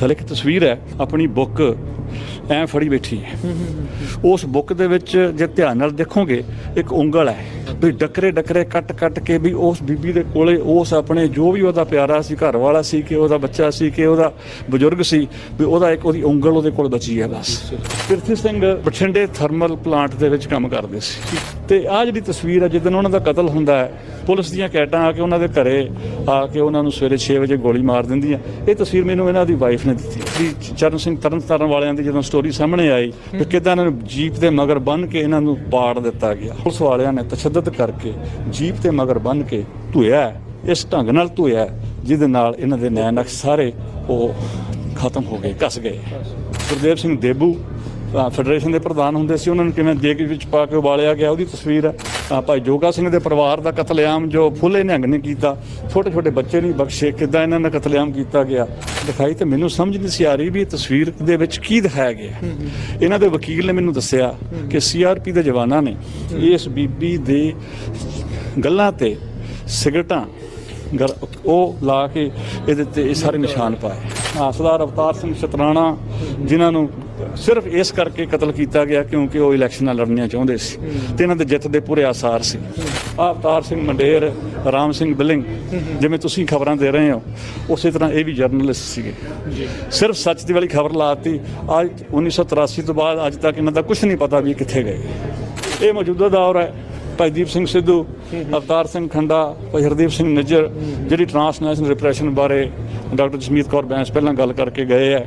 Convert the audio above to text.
ਥੱਲੇ ਇੱਕ ਤਸਵੀਰ ਹੈ ਆਪਣੀ ਬੁੱਕ ਐ ਫੜੀ ਬੈਠੀ ਹੈ। ਉਸ ਬੁੱਕ ਦੇ ਵਿੱਚ ਜੇ ਧਿਆਨ ਨਾਲ ਦੇਖੋਗੇ ਇੱਕ ਉਂਗਲ ਹੈ। ਵੀ ਡਕਰੇ ਡਕਰੇ ਕੱਟ ਕੱਟ ਕੇ ਵੀ ਉਸ ਬੀਬੀ ਦੇ ਕੋਲੇ ਉਸ ਆਪਣੇ ਜੋ ਵੀ ਉਹਦਾ ਪਿਆਰਾ ਸੀ, ਘਰ ਵਾਲਾ ਸੀ, ਕਿ ਉਹਦਾ ਬੱਚਾ ਸੀ, ਕਿ ਉਹਦਾ ਬਜ਼ੁਰਗ ਸੀ, ਵੀ ਉਹਦਾ ਇੱਕ ਉਹਦੀ ਉਂਗਲ ਉਹਦੇ ਕੋਲ ਬਚੀ ਹੈ ਬਸ। ਪ੍ਰਿਥਵੀ ਸਿੰਘ ਬਠਿੰਡੇ ਥਰਮਲ ਪਲਾਂਟ ਦੇ ਵਿੱਚ ਕੰਮ ਕਰਦੇ ਸੀ। ਤੇ ਆਹ ਜਿਹੜੀ ਤਸਵੀਰ ਹੈ ਜਿੱਦਨ ਉਹਨਾਂ ਦਾ ਕਤਲ ਹੁੰਦਾ ਹੈ, ਪੁਲਿਸ ਦੀਆਂ ਕੈਟਾਂ ਆ ਕੇ ਉਹਨਾਂ ਦੇ ਘਰੇ ਆ ਕੇ ਉਹਨਾਂ ਨੂੰ ਸਵੇਰੇ 6 ਵਜੇ ਗੋਲੀ ਮਾਰ ਦਿੰਦੀਆਂ। ਇਹ ਤਸਵੀਰ ਮੈਨੂੰ ਇਹਨਾਂ ਦੀ ਵਾਈਫ ਨੇ ਦਿੱਤੀ। ਵੀ ਚਰਨ ਸਿੰਘ ਤਰਨਤਾਰਨ ਵਾਲਿਆਂ ਦੀ ਜਦੋਂ ਸਟੋਰੀ ਸਾਹਮਣੇ ਆਈ ਕਿ ਕਿਦਾਂ ਇਹਨਾਂ ਨੂੰ ਜੀਪ ਦੇ ਮਗਰ ਬੰਨ ਕੇ ਇਹਨਾਂ ਨੂੰ ਪਾੜ ਦਿੱਤਾ ਗਿਆ। ਪੁਲਿਸ ਵਾਲਿਆਂ ਨੇ ਤਸ਼ੱਦਦ ਕਰਕੇ ਜੀਪ ਤੇ ਮਗਰ ਬੰਨ ਕੇ ਧੋਇਆ ਇਸ ਢੰਗ ਨਾਲ ਧੋਇਆ ਜਿਹਦੇ ਨਾਲ ਇਹਨਾਂ ਦੇ ਨੈਣ ਅਕਸ਼ ਸਾਰੇ ਉਹ ਖਤਮ ਹੋ ਗਏ, ਕੱਸ ਗਏ। ਗੁਰਦੇਵ ਸਿੰਘ ਦੇਬੂ ਫੈਡਰੇਸ਼ਨ ਦੇ ਪ੍ਰਧਾਨ ਹੁੰਦੇ ਸੀ ਉਹਨਾਂ ਨੂੰ ਕਿਵੇਂ ਜੇਲ੍ਹ ਵਿੱਚ ਪਾ ਕੇ ਉਬਾਲਿਆ ਗਿਆ ਉਹਦੀ ਤਸਵੀਰ ਹੈ ਭਾਈ ਜੋਗਾ ਸਿੰਘ ਦੇ ਪਰਿਵਾਰ ਦਾ ਕਤਲੇਆਮ ਜੋ ਫੁੱਲੇ ਨਿਹੰਗ ਨੇ ਕੀਤਾ ਛੋਟੇ ਛੋਟੇ ਬੱਚੇ ਨਹੀਂ ਬਖਸ਼ੇ ਕਿਦਾਂ ਇਹਨਾਂ ਦਾ ਕਤਲੇਆਮ ਕੀਤਾ ਗਿਆ। ਦਿਖਾਈ ਤੇ ਮੈਨੂੰ ਸਮਝ ਨਹੀਂ ਸੀ ਆ ਰਹੀ ਵੀ ਇਹ ਤਸਵੀਰ ਦੇ ਵਿੱਚ ਕੀ ਦਿਖਾਇਆ ਗਿਆ। ਇਹਨਾਂ ਦੇ ਵਕੀਲ ਨੇ ਮੈਨੂੰ ਦੱਸਿਆ ਕਿ ਸੀਆਰਪੀ ਦੇ ਜਵਾਨਾਂ ਨੇ ਇਸ ਬੀਬੀ ਦੇ ਗੱਲਾਂ ਤੇ ਸਿਗਰਟਾਂ ਗਰ- ਉਹ ਲਾ ਕੇ ਇਹਦੇ ਤੇ ਇਹ ਸਾਰੇ ਨਿਸ਼ਾਨ ਪਾਏ। ਸਰਦਾਰ ਅਵਤਾਰ ਸਿੰਘ ਸ਼ਤਰਾਣਾ ਜਿਨ੍ਹਾਂ ਨੂੰ ਸਿਰਫ ਇਸ ਕਰਕੇ ਕਤਲ ਕੀਤਾ ਗਿਆ ਕਿਉਂਕਿ ਉਹ ਇਲੈਕਸ਼ਨਾਂ ਲੜਨੀਆਂ ਚਾਹੁੰਦੇ ਸੀ ਤੇ ਇਹਨਾਂ ਦੇ ਜਿੱਤ ਦੇ ਪੂਰੇ ਆਸਾਰ ਸੀ। ਆਹ ਅਵਤਾਰ ਸਿੰਘ ਮੰਡੇਰ ਰਾਮ ਸਿੰਘ ਬਿਲਿੰਗ ਜਿਵੇਂ ਤੁਸੀਂ ਖਬਰਾਂ ਦੇ ਰਹੇ ਹੋ ਉਸੇ ਤਰ੍ਹਾਂ ਇਹ ਵੀ ਜਰਨਲਿਸਟ ਸੀਗੇ। ਸਿਰਫ ਸੱਚ ਦੀ ਵਾਲੀ ਖਬਰ ਲਾਤੀ ਅੱਜ 1983 ਤੋਂ ਬਾਅਦ ਅੱਜ ਤੱਕ ਇਹਨਾਂ ਦਾ ਕੁਝ ਨਹੀਂ ਪਤਾ ਵੀ ਇਹ ਕਿੱਥੇ ਗਏ। ਇਹ ਮੌਜੂਦਾ ਦੌਰ ਹੈ ਭਾਈ ਦੀਪ ਸਿੰਘ ਸਿੱਧੂ ਅਵਤਾਰ ਸਿੰਘ ਖੰਡਾ ਭਾਈ ਹਰਦੀਪ ਸਿੰਘ ਨਿੱਜਰ ਜਿਹੜੀ ਟ੍ਰਾਂਸਨੈਸ਼ਨਲ ਰਿਪਰੈਸ਼ਨ ਬਾਰੇ ਡਾਕਟਰ ਜਸਮੀਤ ਕੌਰ ਬੈਂਸ ਪਹਿਲਾਂ ਗੱਲ ਕਰਕੇ ਗਏ ਹੈ।